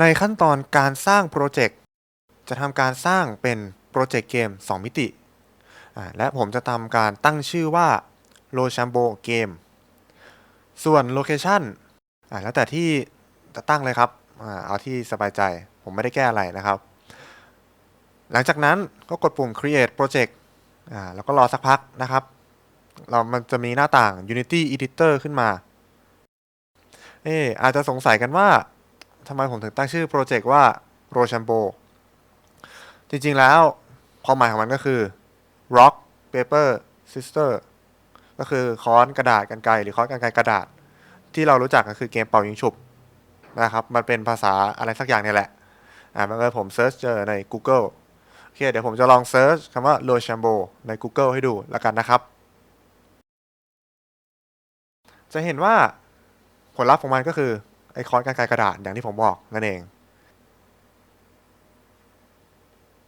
ในขั้นตอนการสร้างโปรเจกต์จะทำการสร้างเป็นโปรเจกต์เกม 2 มิติ และผมจะทำการตั้งชื่อว่า l o c h a m b o Game ส่วนโลเคชันอ่าแล้วแต่ที่จะตั้งเลยครับอ่าเอาที่สบายใจ ผมไม่ได้แก้อะไรนะครับ หลังจากนั้นก็กดปุ่ม create project อ่าแล้วก็รอสักพักนะครับ เรามันจะมีหน้าต่าง Unity Editor ขึ้นมา เอออาจจะสงสัยกันว่า ทำไมผมถึงตั้งชื่อโปรเจกต์ว่า r o c h a m b o จริงๆแล้วความหมายของมันก็คือ rock paper sister ก็คือค้อนกระดาษกันไกหรือค้อนกันไกกระดาษ ที่เรารู้จักก็คือเกมเป่ายิงฉุบนะครับมันเป็นภาษาอะไรสักอย่างนี่แหละอ่ามันก็ผมเซิร์ชเจอใน Google โอเคเดี๋ยวผมจะลองเซิร์ชคำว่า r o c h a m b o ใน Google ให้ดูแล้วกันนะครับ จะเห็นว่าผลลัพธ์ของมันก็คือ ไอคอนการไกลกระดาษอย่างที่ผมบอกนั่นเอง